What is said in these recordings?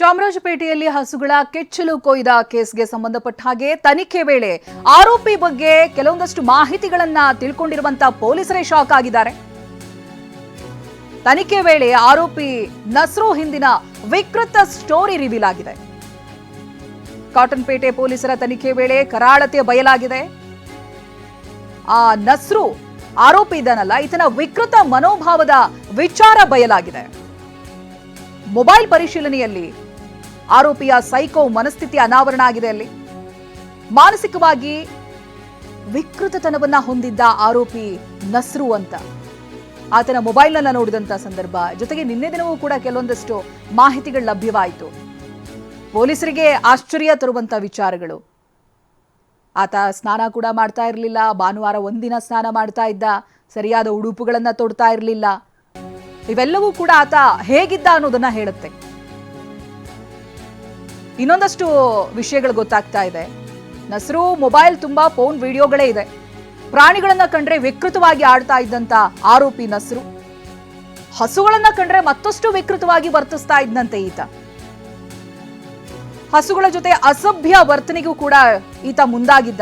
ಚಾಮರಾಜಪೇಟೆಯಲ್ಲಿ ಹಸುಗಳ ಕೆಚ್ಚಲು ಕೊಯ್ದ ಕೇಸ್ಗೆ ಸಂಬಂಧಪಟ್ಟ ಹಾಗೆ ತನಿಖೆ ವೇಳೆ ಆರೋಪಿ ಬಗ್ಗೆ ಕೆಲವೊಂದಷ್ಟು ಮಾಹಿತಿಗಳನ್ನ ತಿಳ್ಕೊಂಡಿರುವಂತಹ ಪೊಲೀಸರೇ ಶಾಕ್ ಆಗಿದ್ದಾರೆ. ತನಿಖೆ ವೇಳೆ ಆರೋಪಿ ನಸ್ರೋ ಹಿಂದಿನ ವಿಕೃತ ಸ್ಟೋರಿ ರಿವೀಲ್ ಆಗಿದೆ. ಕಾಟನ್ಪೇಟೆ ಪೊಲೀಸರ ತನಿಖೆ ವೇಳೆ ಕರಾಳತೆ ಬಯಲಾಗಿದೆ. ಆ ನಸ್ರು ಆರೋಪಿ ಇದನ್ನಲ್ಲ, ಈತನ ವಿಕೃತ ಮನೋಭಾವದ ವಿಚಾರ ಬಯಲಾಗಿದೆ. ಮೊಬೈಲ್ ಪರಿಶೀಲನೆಯಲ್ಲಿ ಆರೋಪಿಯ ಸೈಕೋ ಮನಸ್ಥಿತಿ ಅನಾವರಣ ಆಗಿದೆ ಅಲ್ಲಿ. ಮಾನಸಿಕವಾಗಿ ವಿಕೃತತನವನ್ನ ಹೊಂದಿದ್ದ ಆರೋಪಿ ನಸ್ರು ಅಂತ. ಆತನ ಮೊಬೈಲ್ನ ನೋಡಿದಂತ ಸಂದರ್ಭ. ಜೊತೆಗೆ ನಿನ್ನೆ ದಿನವೂ ಕೂಡ ಕೆಲವೊಂದಷ್ಟು ಮಾಹಿತಿಗಳು ಲಭ್ಯವಾಯಿತು. ಪೊಲೀಸರಿಗೆ ಆಶ್ಚರ್ಯ ತರುವಂತ ವಿಚಾರಗಳು. ಆತ ಸ್ನಾನ ಕೂಡ ಮಾಡ್ತಾ ಇರಲಿಲ್ಲ. ಭಾನುವಾರ ಒಂದಿನ ಸ್ನಾನ ಮಾಡ್ತಾ ಇದ್ದ. ಸರಿಯಾದ ಉಡುಪುಗಳನ್ನ ತೊಡ್ತಾ ಇರಲಿಲ್ಲ. ಇವೆಲ್ಲವೂ ಕೂಡ ಆತ ಹೇಗಿದ್ದ ಅನ್ನೋದನ್ನ ಹೇಳುತ್ತೆ. ಇನ್ನೊಂದಷ್ಟು ವಿಷಯಗಳು ಗೊತ್ತಾಗ್ತಾ ಇದೆ. ನಸರು, ಮೊಬೈಲ್ ತುಂಬಾ ಫೋನ್ ವಿಡಿಯೋಗಳೇ ಇದೆ. ಪ್ರಾಣಿಗಳನ್ನ ಕಂಡ್ರೆ ವಿಕೃತವಾಗಿ ಆಡ್ತಾ ಇದ್ದಂತ ಆರೋಪಿ ನಸರು. ಹಸುಗಳನ್ನ ಕಂಡ್ರೆ ಮತ್ತಷ್ಟು ವಿಕೃತವಾಗಿ ವರ್ತಿಸ್ತಾ ಇದ್ದಂತೆ ಈತ. ಹಸುಗಳ ಜೊತೆ ಅಸಭ್ಯ ವರ್ತನೆಗೂ ಕೂಡ ಈತ ಮುಂದಾಗಿದ್ದ.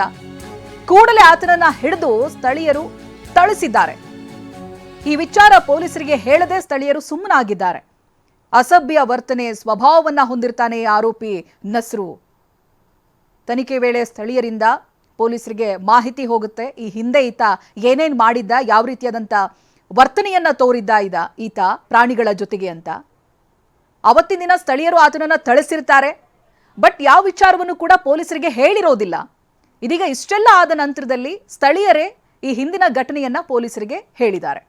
ಕೂಡಲೇ ಆತನನ್ನ ಹಿಡಿದು ಸ್ಥಳೀಯರು ತಳಿಸಿದ್ದಾರೆ ಈ ವಿಚಾರ ಪೊಲೀಸರಿಗೆ ಹೇಳದೆ ಸ್ಥಳೀಯರು ಸುಮ್ಮನಾಗಿದ್ದಾರೆ. ಅಸಭ್ಯ ವರ್ತನೆ ಸ್ವಭಾವವನ್ನ ಹೊಂದಿರ್ತಾನೆ ಆರೋಪಿ ನಸ್ರು. ತನಿಖೆ ವೇಳೆ ಸ್ಥಳೀಯರಿಂದ ಪೊಲೀಸರಿಗೆ ಮಾಹಿತಿ ಹೋಗುತ್ತೆ. ಈ ಹಿಂದೆ ಈತ ಏನೇನು ಮಾಡಿದ್ದ, ಯಾವ ರೀತಿಯಾದಂಥ ವರ್ತನೆಯನ್ನ ತೋರಿದ್ದ ಇದ ಈತ ಪ್ರಾಣಿಗಳ ಜೊತೆಗೆ ಅಂತ. ಅವತ್ತಿನ ದಿನ ಸ್ಥಳೀಯರು ಆತನನ್ನು ಥಳಿಸಿರ್ತಾರೆ. ಬಟ್ ಯಾವ ವಿಚಾರವನ್ನು ಕೂಡ ಪೊಲೀಸರಿಗೆ ಹೇಳಿರೋದಿಲ್ಲ. ಇದೀಗ ಇಷ್ಟೆಲ್ಲ ಆದ ನಂತರದಲ್ಲಿ ಸ್ಥಳೀಯರೇ ಈ ಹಿಂದಿನ ಘಟನೆಯನ್ನ ಪೊಲೀಸರಿಗೆ ಹೇಳಿದ್ದಾರೆ.